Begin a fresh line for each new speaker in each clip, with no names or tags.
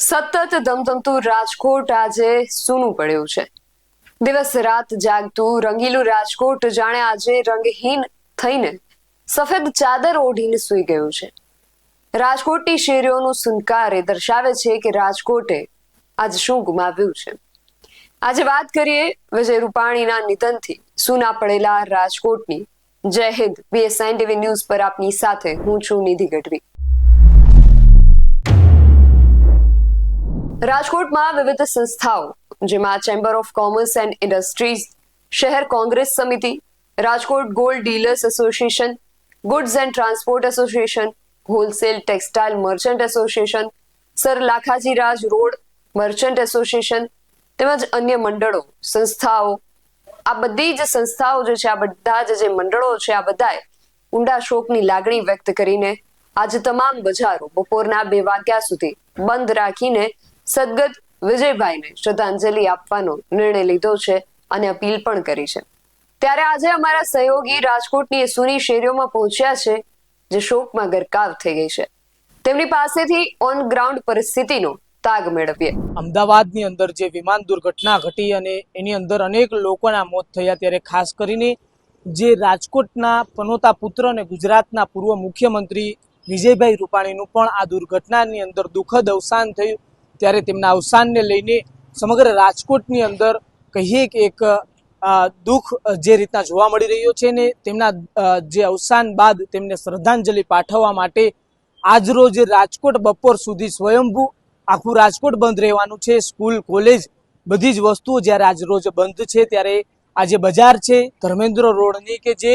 સતત ધમધમતું રાજકોટ આજે સૂનું પડ્યું છે. દિવસ રાત જાગતું રંગીલું રાજકોટ જાણે આજે રંગહીન થઈને સફેદ ચાદર ઓઢીને સૂઈ ગયું છે. રાજકોટની શેરીઓનું સુનકાર એ દર્શાવે છે કે રાજકોટે આજ શું ગુમાવ્યું છે. આજે વાત કરીએ વિજય રૂપાણીના નિધનથી. સૂના પડેલા રાજકોટની. જય હિન્દ બીએસઆઈ ટીવી ન્યૂઝ પર આપની સાથે હું છું નિધિ ગઢવી. રાજકોટમાં વિવિધ સંસ્થાઓ, જેમાં chamber of commerce and industries શહેર કોંગ્રેસ સમિતિ, Rajkot gold dealers association goods and transport association wholesale textile merchant association sir Lakhaji Raj road merchant association તેમજ અન્ય મંડળો, સંસ્થાઓ. આ બધી જ સંસ્થાઓ જે છે, આ બધા જ જે મંડળો છે, આ બધાએ ઊંડા શોકની લાગણી વ્યક્ત કરીને આજે તમામ બજારો બપોરના બે વાગ્યા સુધી બંધ રાખીને સદગત વિજયભાઈને શ્રદ્ધાંજલિ આપવાનો નિર્ણય લીધો છે અને અપીલ પણ કરી છે. ત્યારે આજે અમારા સહયોગી રાજકોટની સૂની શેરીઓમાં પહોંચ્યા છે, જે શોકમાં ગરકાવ થઈ ગઈ છે. તેમની પાસેથી ઓન ગ્રાઉન્ડ પરિસ્થિતિનો તાગ મેળવીએ.
અમદાવાદની અંદર જે વિમાન દુર્ઘટના ઘટી અને એની અંદર અનેક લોકોના મોત થયા, ત્યારે ખાસ કરીને જે રાજકોટના પનોતા પુત્ર અને ગુજરાતના પૂર્વ મુખ્યમંત્રી વિજયભાઈ રૂપાણીનું પણ આ દુર્ઘટનાની અંદર દુઃખદ અવસાન થયું. ત્યારે તેમના અવસાનને લઈને સમગ્ર રાજકોટની અંદર કહીએ કે એક દુઃખ જે રીતના જોવા મળી રહ્યો છે ને તેમના જે અવસાન બાદ તેમને શ્રદ્ધાંજલિ પાઠવવા માટે આજરોજ રાજકોટ બપોર સુધી સ્વયંભૂ આખું રાજકોટ બંધ રહેવાનું છે. સ્કૂલ, કોલેજ બધી જ વસ્તુઓ જ્યારે આજ રોજ બંધ છે ત્યારે આ જે બજાર છે. ધર્મેન્દ્ર રોડની કે જે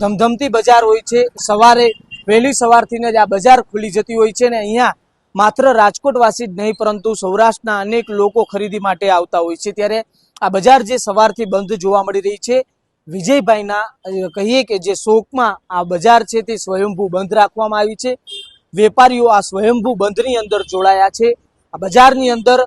ધમધમતી બજાર હોય છે, સવારે વહેલી સવારથી જ આ બજાર ખુલી જતી હોય છે ને અહીંયા માત્ર રાજકોટવાસી જ નહીં, પરંતુ સૌરાષ્ટ્રના અનેક લોકો ખરીદી માટે આવતા હોય છે. ત્યારે આ બજાર જે સવારથી બંધ જોવા મળી રહી છે, વિજયભાઈના કહીએ કે જે શોકમાં આ બજાર છે તે સ્વયંભૂ બંધ રાખવામાં આવી છે. વેપારીઓ આ સ્વયંભૂ બંધની અંદર જોડાયા છે. આ બજારની અંદર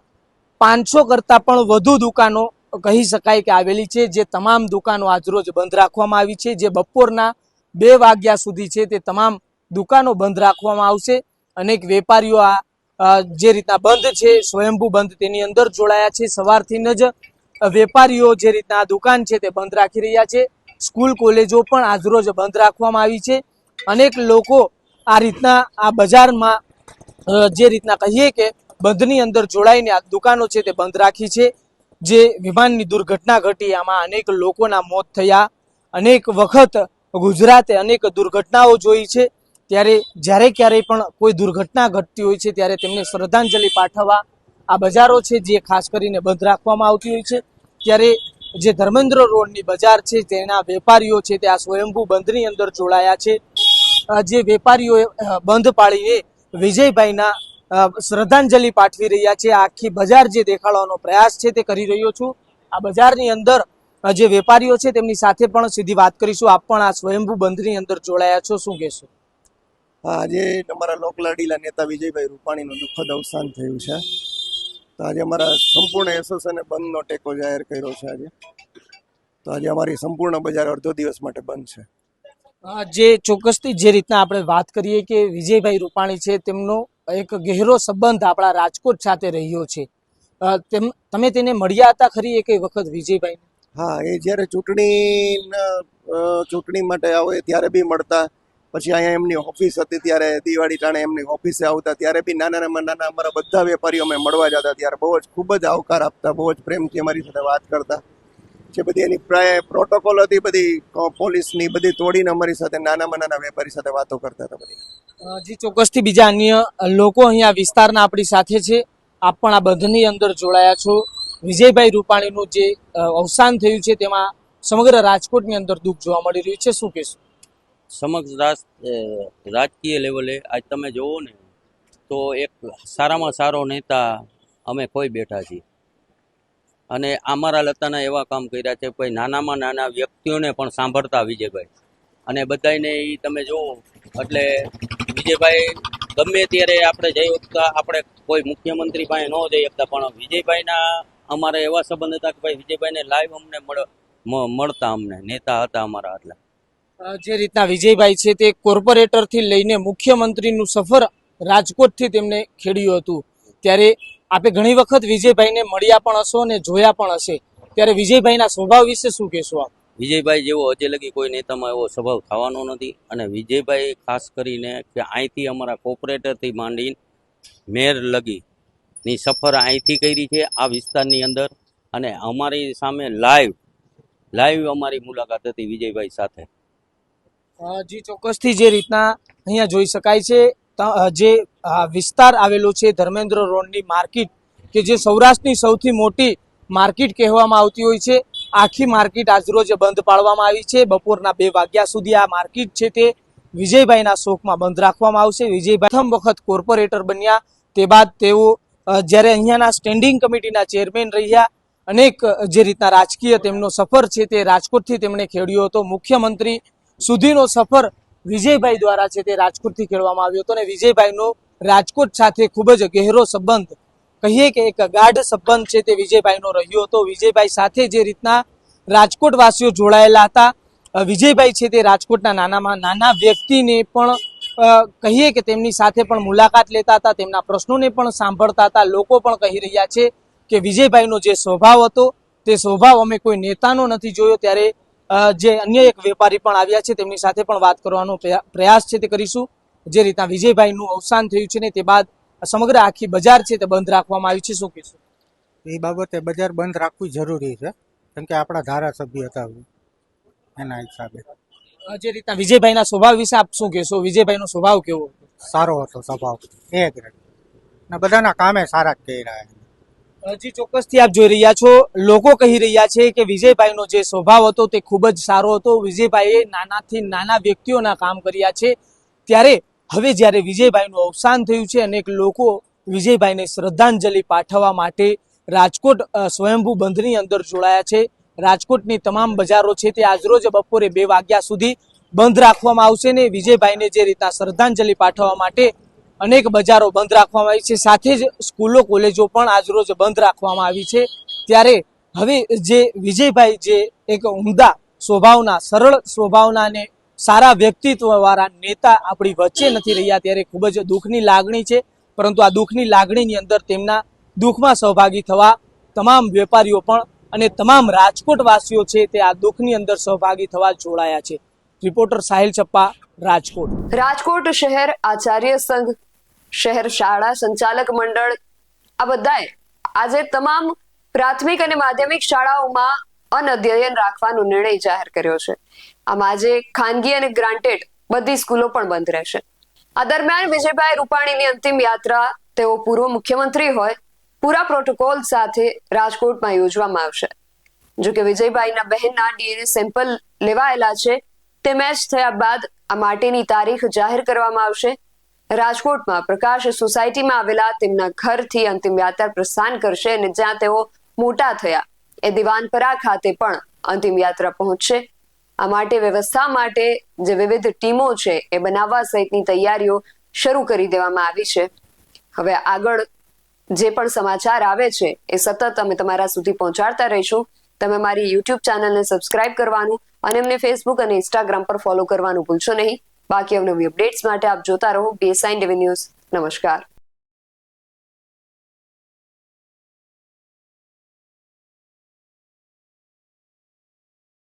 પાંચસો કરતાં પણ વધુ દુકાનો કહી શકાય કે આવેલી છે, જે તમામ દુકાનો આજરોજ બંધ રાખવામાં આવી છે. જે બપોરના બે વાગ્યા સુધી છે તે તમામ દુકાનો બંધ રાખવામાં આવશે. અનેક વેપારીઓ આ જે રીતના બંધ છે, સ્વયંભૂ બંધ તેની અંદર જોડાયા છે. સવારથી જ વેપારીઓ જે રીતના દુકાન છે તે બંધ રાખી રહ્યા છે. સ્કૂલ, કોલેજો પણ આજરોજ બંધ રાખવામાં આવી છે. અનેક લોકો આ રીતના આ બજારમાં જે રીતના કહીએ કે બંધની અંદર જોડાઈને આ દુકાનો છે તે બંધ રાખી છે. જે વિમાનની દુર્ઘટના ઘટી, આમાં અનેક લોકોના મોત થયા. અનેક વખત ગુજરાતે અનેક દુર્ઘટનાઓ જોઈ છે. ત્યારે જ્યારે ક્યારેય પણ કોઈ દુર્ઘટના ઘટતી હોય છે, ત્યારે તેમને શ્રદ્ધાંજલિ પાઠવવા આ બજારો છે, જે ખાસ કરીને બંધ રાખવામાં આવતી હોય છે. ત્યારે જે ધર્મેન્દ્ર રોડની બજાર છે, તેના વેપારીઓ છે, તે આ સ્વયંભૂ બંધની અંદર જોડાયા છે. જે વેપારીઓએ બંધ પાળીને વિજયભાઈના શ્રદ્ધાંજલિ પાઠવી રહ્યા છે. આખી બજાર જે દેખાડવાનો પ્રયાસ છે, તે કરી રહ્યો છું. આ બજારની અંદર જે વેપારીઓ છે, તેમની સાથે પણ સીધી વાત કરીશું. આપ પણ આ સ્વયંભૂ બંધની અંદર જોડાયા છો. શું કહેશો?
આજે અમારા લોકલાડીલા નેતા વિજયભાઈ રૂપાણીનું દુઃખદ અવસાન થયું છે. તો આજે અમારા સંપૂર્ણ એસોસિએશને બંધનો ટેકો જાહેર કર્યો છે આજે. તો આજે અમારી સંપૂર્ણ બજાર અડધો દિવસ માટે બંધ છે.
જે ચોક્કસથી જે રીતના આપણે વાત કરીએ કે વિજયભાઈ રૂપાણી છે તેમનો એક ગહેરો સંબંધ આપણા રાજકોટ સાથે રહ્યો છે. તેમ તમે તેને મળ્યા હતા ખરી એક વખત વિજયભાઈ
હા એ જ્યારે ચૂંટણીના ચૂંટણી માટે આવે ત્યારે બી મળતા. પછી અહીંયા એમની ઓફિસ હતી ત્યારે દિવાળી ટાણે એમની ઓફિસે આવતા. ત્યારે બી નાના નાના નાના અમારા બધા વેપારીઓ અમે મળવા જતા ત્યારે બહુ જ ખૂબ જ આવકાર આપતા, બહુ જ પ્રેમથી અમારી સાથે વાત કરતા. જે બધી એની પ્રોટોકોલ હતી, બધી પોલીસની બધી તોડીને અમારી સાથે નાનામાં નાના વેપારી સાથે વાતો કરતા હતા બધી.
જી, ચોક્કસથી બીજા અન્ય લોકો અહીંયા વિસ્તારના આપણી સાથે છે. આપ પણ આ બંધની અંદર જોડાયા છો. વિજયભાઈ રૂપાણીનું જે અવસાન થયું છે તેમાં સમગ્ર રાજકોટની અંદર દુઃખ જોવા મળી રહ્યું છે. શું કહેશો?
સમગ્ર રાજકીય લેવલે આજ તમે જુઓ ને, તો એક સારામાં સારો નેતા અમે કોઈ બેઠા છીએ. અને અમારા લતાના એવા કામ કર્યા છે, કોઈ નાનામાં નાના વ્યક્તિઓને પણ સાંભળતા વિજયભાઈ. અને બધાને એ તમે જુઓ એટલે વિજયભાઈ ગમે ત્યારે આપણે જઈ શકતા આપણે કોઈ મુખ્યમંત્રી પાસે ન જઈ શકતા પણ વિજયભાઈના અમારા એવા સંબંધ હતા કે ભાઈ વિજયભાઈને લાઈવ અમને મળ મળતા અમને, નેતા હતા અમારા એટલે.
જે રીતના વિજયભાઈ છે તે કોર્પોરેટરથી લઈને મુખ્યમંત્રીનું સફર રાજકોટથી તેમને ખેડ્યું હતું. ત્યારે આપે ઘણી વખત વિજયભાઈને મળ્યા પણ હશો અને જોયા પણ હશે. ત્યારે વિજયભાઈના સ્વભાવ વિશે શું કહેશો આપ?
વિજયભાઈ જેવો હજે લગી કોઈ નેતામાં એવો સ્વભાવ થવાનો નથી અને વિજયભાઈ ખાસ કરીને કે અહીંથી અમારા કોર્પોરેટરથી માંડીને મેર લગી ની સફર અહીંથી કરી છે આ વિસ્તારની અંદર અને અમારી સામે લાઈવ લાઈવ અમારી મુલાકાત હતી વિજયભાઈ સાથે.
જી ચોક્કસથી જે રીતના અહીંયા જોઈ શકાય છે જે વિસ્તાર આવેલો છે ધર્મેન્દ્ર રોડની માર્કેટ, કે જે સૌરાષ્ટ્રની સૌથી મોટી માર્કેટ કહેવામાં આવતી હોય છે, આખી માર્કેટ આજરોજ બંધ પાડવામાં આવી છે. બપોરના બે વાગ્યા સુધી આ માર્કેટ છે તે વિજયભાઈના શોખમાં બંધ રાખવામાં આવશે. વિજયભાઈ પ્રથમ વખત કોર્પોરેટર બન્યા, તે બાદ તેઓ જ્યારે અહીંયાના સ્ટેન્ડિંગ કમિટીના ચેરમેન રહ્યા, અનેક જે રીતના રાજકીય તેમનો સફર છે તે રાજકોટથી તેમણે ખેડ્યો હતો. મુખ્યમંત્રી સુધીનો સફર વિજયભાઈ દ્વારા છે તે રાજકોટથી ખેડવામાં આવ્યો હતો અને વિજયભાઈનો રાજકોટ સાથે ખૂબ જ ગહેરો સંબંધ કહીએ કે એક ગાઢ સંબંધ છે તે વિજયભાઈનો રહ્યો હતો. વિજયભાઈ સાથે જે રીતના રાજકોટવાસીઓ જોડાયેલા હતા વિજયભાઈ છે તે રાજકોટના નાનામાં નાના વ્યક્તિને પણ કહીએ કે તેમની સાથે પણ મુલાકાત લેતા હતા, તેમના પ્રશ્નોને પણ સાંભળતા હતા. લોકો પણ કહી રહ્યા છે કે વિજયભાઈનો જે સ્વભાવ હતો, તે સ્વભાવ અમે કોઈ નેતાનો નથી જોયો. ત્યારે જે અન્ય એક વેપારી પણ આવ્યા છે તેમની સાથે પણ વાત કરવાનો પ્રયાસ છે તે કરીશું. જે રીતના વિજયભાઈનું અવસાન થયું છે ને તે બાદ સમગ્ર આખી બજાર છે તે બંધ રાખવામાં આવી છે. શું કહેશું?
એ બાબતે બજાર બંધ રાખવું જરૂરી છે કેમ કે આપણા ધારાસભ્ય હતા એના હિસાબે.
જે રીતના વિજયભાઈના સ્વભાવ વિશે આપ શું કહેશો? વિજયભાઈનો સ્વભાવ કેવો
સારો હતો સ્વભાવ એ જ બધાના કામે સારા જ કર્યા
હજી ચોક્કસથી આપ જોઈ રહ્યા છો. લોકો કહી રહ્યા છે કે વિજયભાઈનો જે સ્વભાવ હતો તે ખૂબ જ સારો હતો. વિજયભાઈએ નાનાથી નાના વ્યક્તિઓના કામ કર્યા છે. ત્યારે હવે જ્યારે વિજયભાઈનું અવસાન થયું છે, અનેક લોકો વિજયભાઈને શ્રદ્ધાંજલિ પાઠવવા માટે રાજકોટ સ્વયંભૂ બંધની અંદર જોડાયા છે. રાજકોટની તમામ બજારો છે તે આજરોજ બપોરે બે વાગ્યા સુધી બંધ રાખવામાં આવશે ને વિજયભાઈને જે રીતના શ્રદ્ધાંજલિ પાઠવવા માટે અનેક બજારો બંધ રાખવામાં આવી છે. સાથે જ સ્કૂલો, કોલેજો પણ આજરોજ બંધ રાખવામાં આવી છે. ત્યારે હવે જે વિજયભાઈ જે એક ઉમદા સ્વભાવના, સરળ સ્વભાવના અને સારા વ્યક્તિત્વવાળા નેતા આપણી વચ્ચે નથી રહ્યા, ત્યારે ખૂબ જ દુઃખની લાગણી છે. પરંતુ આ દુઃખની લાગણીની અંદર તેમના દુઃખમાં સહભાગી થવા તમામ વેપારીઓ પણ અને તમામ રાજકોટ વાસીઓ છે તે આ દુઃખની અંદર સહભાગી થવા જોડાયા છે. રિપોર્ટર સાહિલ ચપ્પા રાજકોટ.
રાજકોટ શહેર આચાર્ય સંઘ શહેર શાળા, સંચાલક મંડળ, આ બધાએ આજે તમામ પ્રાથમિક અને માધ્યમિક શાળાઓમાં અનઅધ્યયન રાખવાનો નિર્ણય જાહેર કર્યો છે. આમ આજે ખાનગી અને ગ્રાન્ટેડ બધી સ્કૂલો પણ બંધ રહેશે. આ દરમિયાન વિજયભાઈ રૂપાણીની અંતિમ યાત્રા તેઓ પૂર્વ મુખ્યમંત્રી હોય, પૂરા પ્રોટોકોલ સાથે રાજકોટમાં યોજવામાં આવશે. જો કે વિજયભાઈના બહેનના ડીએનએ સેમ્પલ લેવાયેલા છે, તે મેચ થયા બાદ આ માટેની તારીખ જાહેર કરવામાં આવશે. રાજકોટમાં પ્રકાશ સોસાયટીમાં આવેલા તેમના ઘરથી અંતિમ યાત્રા પ્રસ્થાન કરશે અને જ્યાં તેઓ મોટા થયા. એ દિવાનપરા ખાતે પણ અંતિમ યાત્રા પહોંચશે. આ માટે વ્યવસ્થા માટે જે વિવિધ ટીમો છે એ બનાવવા સહિતની તૈયારીઓ શરૂ કરી દેવામાં આવી છે. હવે આગળ જે પણ સમાચાર આવે છે એ સતત અમે તમારા સુધી પહોંચાડતા રહીશું. તમે મારી યુટ્યુબ ચેનલને સબસ્ક્રાઇબ કરવાનું અને અમને ફેસબુક અને ઇન્સ્ટાગ્રામ પર ફોલો કરવાનું ભૂલશો નહીં. બાકી અવનવી અપડેટ્સ માટે આપ જોતા રહો બેસાઇન ટીવી ન્યૂઝ નમસ્કાર.